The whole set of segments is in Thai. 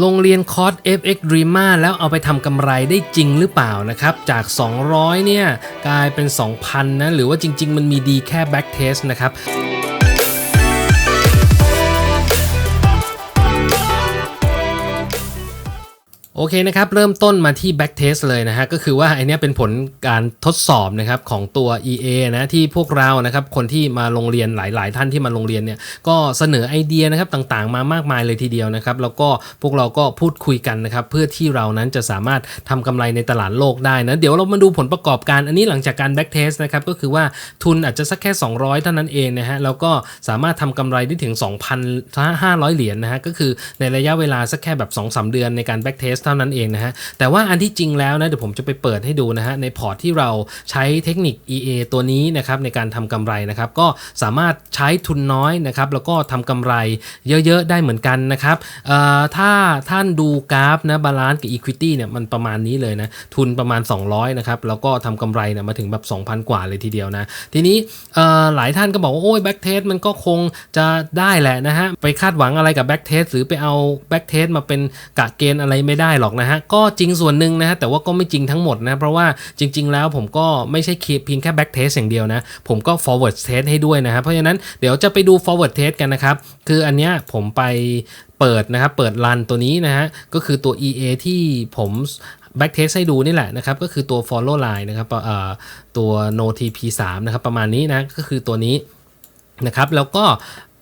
โรงเรียนคอร์ส FX Dreama แล้วเอาไปทำกำไรได้จริงหรือเปล่านะครับ จาก 200 เนี่ย กลายเป็น 2,000 นะ หรือว่าจริง ๆ มันมีดีแค่ back test นะครับ โอเคนะครับ เริ่มต้นมาที่ back test เลยนะฮะ ก็คือว่าไอเนี้ยเป็นผลการทดสอบนะครับของตัว EA นะที่พวกเรานะครับคนที่มาโรงเรียนหลาย ๆ ท่านที่มาโรงเรียนเนี่ยก็เสนอไอเดียนะครับต่างๆ มามากมายเลยทีเดียวนะครับ แล้วก็พวกเราก็พูดคุยกันนะครับเพื่อที่เรานั้นจะสามารถทำกำไรในตลาดโลกได้นะ เดี๋ยวเรามาดูผลประกอบการอันนี้หลังจากการ back test นะครับก็คือว่าทุนอาจจะสักแค่ 200 เท่านั้นเองนะฮะแล้วก็สามารถทำกำไรได้ถึง 2,500 เหรียญนนะฮะก็คือในระยะเวลาสักแค่แบบ 2-3 เดือนในการ back test เท่านั้นเองนะฮะ แต่ว่าอันที่จริงแล้วนะเดี๋ยวผมจะไปเปิดให้ดูนะฮะในพอร์ตที่เราใช้เทคนิค EA ตัวนี้นะครับในการทำกำไรนะครับก็สามารถใช้ทุนน้อยนะครับแล้วก็ทำกำไรเยอะๆ ได้เหมือนกันนะครับถ้าท่านดูกราฟนะบาลานซ์กับ Equity เนี่ยมันประมาณนี้เลยนะทุนประมาณ 200นะครับแล้วก็ทำกำไรเนี่ยมาถึงแบบ 2,000 กว่าเลยทีเดียวนะ ทีนี้หลายท่านก็บอกว่า โอ้ยแบ็กเทสมันก็คงจะได้แหละนะฮะ ไปคาดหวังอะไรกับแบ็กเทสหรือไปเอาแบ็กเทสมาเป็นกะเกณฑ์อะไรไม่ได้หรอกนะฮะก็จริงส่วนหนึ่งนะฮะแต่ว่าก็ไม่จริงทั้งหมดนะเพราะว่าจริง ๆ แล้วผมก็ไม่ใช่เพียงแค่ back test อย่างเดียวนะ ผมก็ forward test ให้ด้วยนะครับเพราะฉะนั้นเดี๋ยวจะไปดู forward test กันนะครับ คืออันเนี้ยผมไปเปิดนะครับเปิดรันตัวนี้นะฮะก็คือตัว EA ที่ผม back test ให้ดูนี่แหละนะครับ ก็คือตัว follow line นะครับตัว no tp 3นะครับประมาณนี้นะก็คือตัวนี้นะครับแล้วก็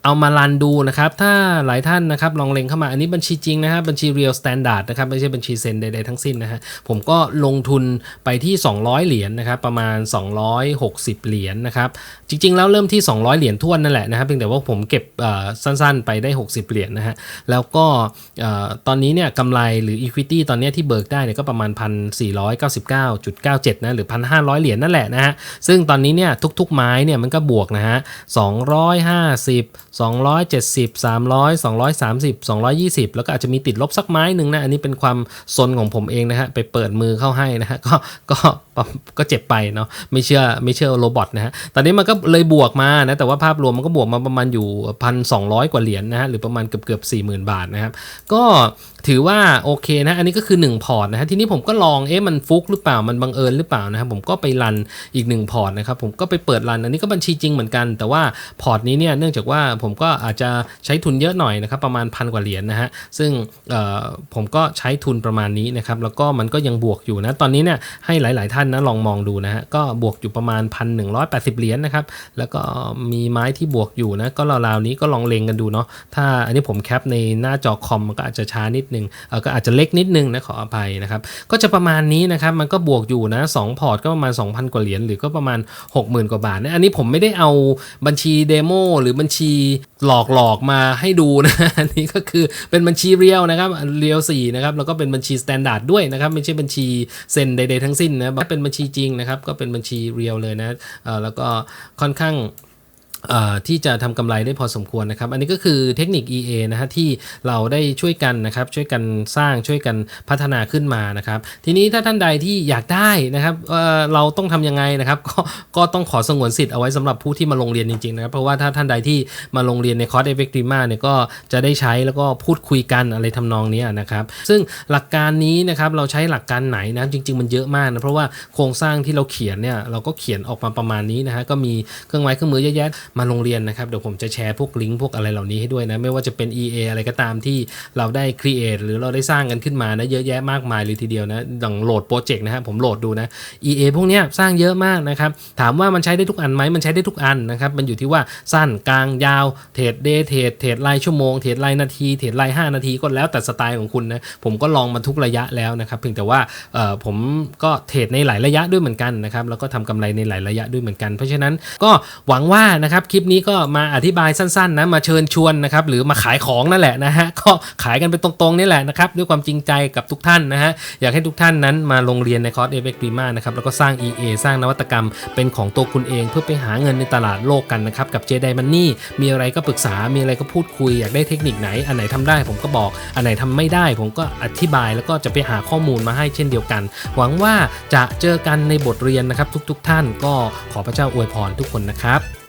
เอามารันดูนะครับ ถ้าหลายท่านนะครับลองเล็งเข้ามาอันนี้บัญชีจริงนะฮะบบัญชี real standard นะครับไม่ใช่บัญชีเซ็นใดๆทั้งสิ้นนะฮะผมก็ลงทุนไปที่ 200 เหรียญนนะครับประมาณ 260 เหรียญนนะครับจริงๆ แล้วเริ่มที่ 200 เหรียญทวนนั่นแหละนะครับเพียงแต่ว่าผมเก็บสั้นๆ ไปได้ 60 เหรียญนนะฮะแล้วก็ตอนนี้เนี่ยกำไรหรือ equity ตอนนี้ที่เบิกได้เนี่ยก็ประมาณ 1,499.97นะหรือ 1,500 เหรียญนั่นแหละนะฮะซึ่งตอนนี้เนี่ยทุกๆไม้เนี่ยมันก็บวกนะฮะ250 270 300 230 220 แล้วก็อาจจะมีติดลบสักไม้หนึ่งนะ อันนี้เป็นความซนของผมเองนะฮะ ไปเปิดมือเข้าให้นะฮะ ก็ ก็ ก็เจ็บไปเนาะ ไม่เชื่อ ไม่เชื่อโรบอทนะฮะ ตอนนี้มันก็เลยบวกมานะ แต่ว่าภาพรวมมันก็บวกมาประมาณอยู่พันสองกว่าเหรียญนนะฮะ หรือประมาณเกือบเกือบสี่หมื่นบาทนะครับ ก็ถือว่าโอเคนะ อันนี้ก็คือ 1 พอร์ตนะฮะ ทีนี้ผมก็ลอง เอ๊ะ มันฟุกหรือเปล่า มันบังเอิญหรือเปล่านะครับ ผมก็ไปรันอีก 1 พอร์ตนะครับ ผมก็ไปเปิดรัน อันนี้ก็บัญชีจริงเหมือนกัน แต่ว่าพอร์ตนี้เนี่ย เนื่องจากว่าผมก็อาจจะใช้ทุนเยอะหน่อยนะครับประมาณพันกว่าเหรียญนนะฮะซึ่งผมก็ใช้ทุนประมาณนี้นะครับแล้วก็มันก็ยังบวกอยู่นะตอนนี้เนี่ยให้หลาย ๆ ท่านนะลองมองดูนะฮะก็บวกอยู่ประมาณ 1,180 เหรียญนะครับแล้วก็มีไม้ที่บวกอยู่นะก็ราวๆนี้ก็ลองเลงกันดูเนาะถ้าอันนี้ผมแคปในหน้าจอคอมมันก็อาจจะช้านิดนึงก็อาจจะเล็กนิดนึงนะขออภัยนะครับก็จะประมาณนี้นะครับมันก็บวกอยู่นะ2พอร์ตก็ประมาณ 2,000 กว่าเหรียญหรือก็ประมาณ 60,000 กว่าบาทนะอันนี้ผมไม่ได้เอาบัญชีเดโมหรือบัญชีหลอกหลอกมาให้ดูนะอันนี้ก็คือเป็นบัญชีเรียวนะครับเรียวสี่นะครับแล้วก็เป็นบัญชีสแตนดาร์ดด้วยนะครับไม่ใช่บัญชีเซ็นใดๆทั้งสิ้นนะเป็นบัญชีจริงนะครับก็เป็นบัญชีเรียวเลยนะแล้วก็ค่อนข้าง ที่จะทำกำไรได้พอสมควรนะครับ อันนี้ก็คือเทคนิค EA นะฮะที่เราได้ช่วยกันนะครับ ช่วยกันสร้างช่วยกันพัฒนาขึ้นมานะครับ ทีนี้ถ้าท่านใดที่อยากได้นะครับเเราต้องทํำยังไงนะครับก็ก็ต้องขอสงวนสิทธิ์เอาไว้สำหรับผู้ที่มาลงเรียนจริงๆนะครับเพราะว่าถ้าท่านใดที่มาลงเรียนในคอร์สเอฟเฟกติมาเนี่ยก็จะได้ใช้แล้วก็พูดคุยกันอะไรทำนองนี้นะครับซึ่งหลักการนี้นะครับเราใช้หลักการไหนนะจริง ๆ มันเยอะมากนะเพราะว่าโครงสร้างที่เราเขียนเนี่ยเราก็เขียนออกมาประมาณนี้นะฮะก็มีเครื่องไม้เครื่องมือเยอะแยะมาโรงเรียนนะครับเดี๋ยวผมจะแชร์พวกลิงก์พวกอะไรเหล่านี้ให้ด้วยนะไม่ว่าจะเป็น EA อะไรก็ตามที่เราได้ create หรือเราได้สร้างกันขึ้นมานะเยอะแยะมากมายเลยทีเดียวนะดังโหลดโปรเจกต์นะฮะผมโหลดดูนะ EA พวกนี้สร้างเยอะมากนะครับถามว่ามันใช้ได้ทุกอันไหมมันใช้ได้ทุกอันนะครับมันอยู่ที่ว่าสั้นกลางยาวเทรดเดย์เทรดเทรดรายชั่วโมงเทรดรายนาทีเทรดราย5นาทีก็แล้วแต่สไตล์ของคุณนะผมก็ลองมาทุกระยะแล้วนะครับเพียงแต่ว่าผมก็เทรดในหลายระยะด้วยเหมือนกันนะครับแล้วก็ทำกำไรในหลายระยะด้วยเหมือนกัน เพราะฉะนั้นก็หวังว่านะครับคลิปนี้ก็มาอธิบายสั้นๆนะมาเชิญชวนนะครับหรือมาขายของนั่นแหละนะฮะก็ขายกันไปตรงๆนี่แหละนะครับด้วยความจริงใจกับทุกท่านนะฮะอยากให้ทุกท่านนั้นมาโรงเรียนในคอร์สเอเวกรีมานะครับแล้วก็สร้าง EA สร้างนวัตกรรมเป็นของตัวคุณเอง เพื่อไปหาเงินในตลาดโลกกันนะครับกับเจไดมันนี่มีอะไรก็ปรึกษา มีอะไรก็พูดคุยอยากได้เทคนิคไหน อันไหนทำได้ผมก็บอก อันไหนทำไม่ได้ ผมก็อธิบายแล้วก็จะไปหาข้อมูลมาให้เช่นเดียวกัน หวังว่าจะเจอกันในบทเรียนนะครับทุกๆท่านก็ขอพระเจ้าอวยพรทุกคนนะครับ